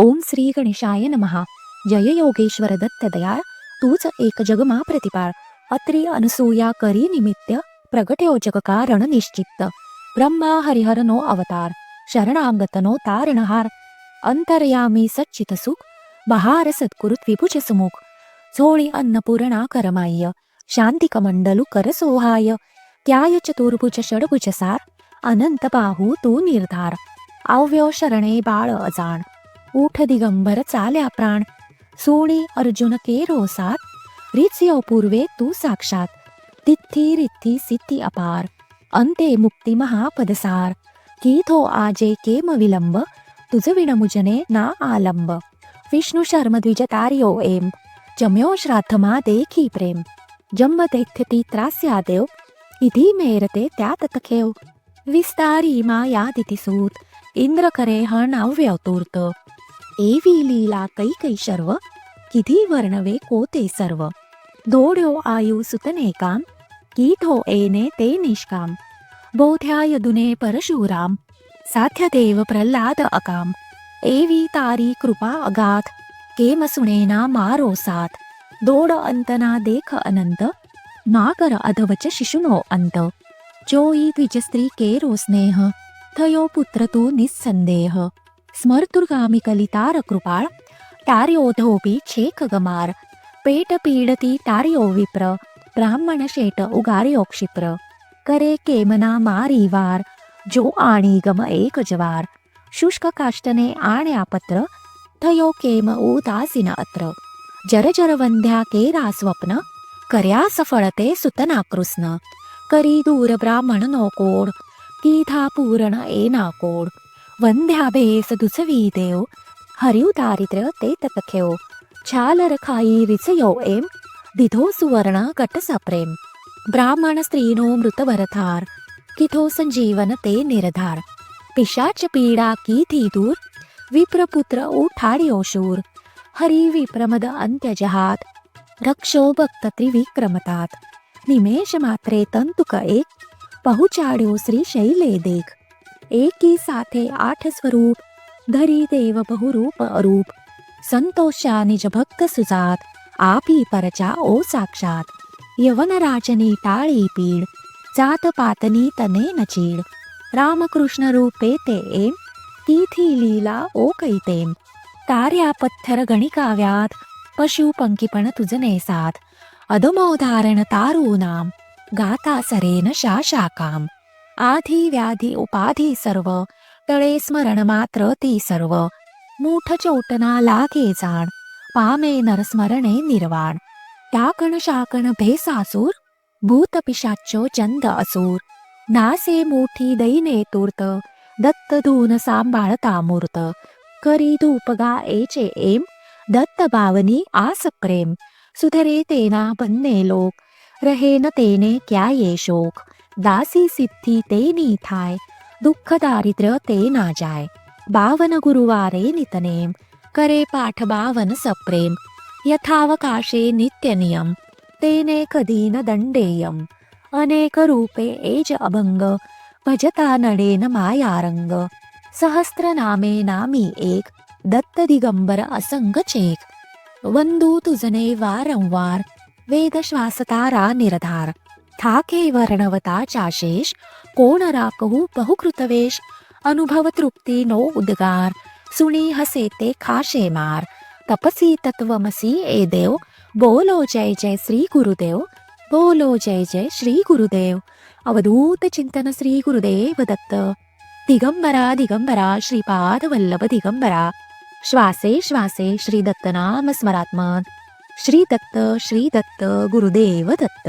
ओम श्री गणेशाय नमहा जय योगेश्वर दत्त दयाळ तूच एक जगमा प्रतिपाळ. अत्री अनसूया करी निमित्त. प्रगट्यो जगकारण निश्चित ब्रह्मा हरिहर नो अवतार. शरणांगतनो तारणहार. अंतर्यामी सच्चित सुख. बहार सत्कुरुत विभुज सुमुख. झोळी अन्नपूर्णा करमाय्य शांतिक मंडलू कर सोहाय त्याय चतुर्भुज षडभुज सार अनंत बाहू तू निर्धार. आव्यो शरणे बाळ अजाण. ऊठ दिगंबर चाल्या प्राण. सोणी अर्जुन केरो सात रित्स्यो पूर्वे तू साक्षात. तिथी रिथी सिद्धी अपार. अंते मुक्ती महापदसार कीथो आजे केम विलंब. तुझ विणमुजने ना आलंब. विष्णू शर्म द्विजतार्यो एम. जम्यो श्राद्धमा देखी प्रेम. जम्म दैथ्यती त्रास्यादेव इधी मेरते त्यात तखेव. विस्तारी मायादिती सूत. इंद्र करे हण अव्यवतूर्त एवी लीला कै कै शर्व किधी वर्णवे कोते सर्व. दोड्यो आयु सुतने काम कीठो एने ते निष्काम. बोध्याय दुने परशुराम साध्य देव प्रल्हाद अकाम. एवी तारी कृपा अगाथ केम सुनेना मारो साथ दोड अंतना देख अनंत नाकर अधवच शिशुनो अंत. जोई द्विजस्त्री केरो स्नेह थयो पुत्र तू निस्संदेह स्मर्तुर्गामी कलितार कृपाळ टार्योधोपी छेक गमार पेट पीडती विप्र ब्राह्मण शेट उगार्यो क्षिप्र। करे केमना मारी वार जो आणि गम एक जवार। शुष्क काष्टने आण्या पत्र थयो केम उदासीन अत्र। जर जर वंध्या केरा स्वप्न कर्या सफळते सुतना कृष्ण। करी दूर ब्राह्मण नो कोड कीधा पूर्ण एना कोड। वंध्या भेस दुसवी देव हरिव दारिद्र्य ते ततखेव छाल रखाई रिचयो एम दिधो सुवर्ण गट सप्रेम ब्राह्मण स्त्रीनो मृत भरथार किथो संजीवन ते निर्धार पिशाच पीडा की थी दूर विप्रपुत्र उठाड्यो शूर हरी विप्रमद अंत्यजहात रक्षो भक्त त्रिविक्रमतात निमेष मात्रे तंतुक एक पहुचाड्यो श्री शैले देख एकी साथे आठ स्वरूप धरी देव बहुरूप अरूप संतोषा निज भक्त सुजात आपी परचा ओ साक्षात यवन राजनी टाळी पीड जात पातनी तने नचीड रामकृष्ण रूपे ते एम तीथी लीला ओ कैतेम तार्या पत्थर गणिकाव्यात पशु पंकीपण तुझने साथ अधमोदाहरण तारू गाता सरेन शाशाकाम आधी व्याधी उपाधी सर्व. तळे स्मरण मात्र ती सर्व. मूठ चोटना लागे जाण. पामे नरस्मरणे निर्वाण. टाकण शाकण भेसासूर भूत पिशाच्यो चंद असूर. नासे मोठी दैने तूर्त. दत्त धून सांभाळता मूर्त. करी धूपगा एचे एम. दत्त बावनी आस प्रेम. सुधरे तेना बन्ने लोक. रहे न तेने क्या ये शोक. दासी सिद्धी ते नीथाय दुःख दारिद्र्य ते ना जाय बावन गुरुवारे नितनेम करे पाठ बावन सप्रेम यथावकाशे नित्य नियम तेने कधी न दंडेयम अनेक रूपे एज अभंग भजता नडेन मायारंग सहस्त्र नामे नामी एक दत्त दिगंबर असंग चेक वंदू तुझने वारंवार वेद श्वासतारा निर्धार थाके वर्णवता चाशेष कोण राकहू बहुकृतवेश अनुभव तृप्ती नो उद्गार सुनी हसे ते खाशे मार तपसी तत्वमसी ए देव बोलो जय जय श्री गुरुदेव बोलो जय जय श्री गुरुदेव अवधूत चिंतन श्री गुरुदेव दत्त दिगंबरा दिगंबरा श्रीपाद वल्लभ दिगंबरा श्वासे श्वासे श्री दत्त नाम स्मरात्मन श्री दत्त श्री दत्त गुरुदेव दत्त।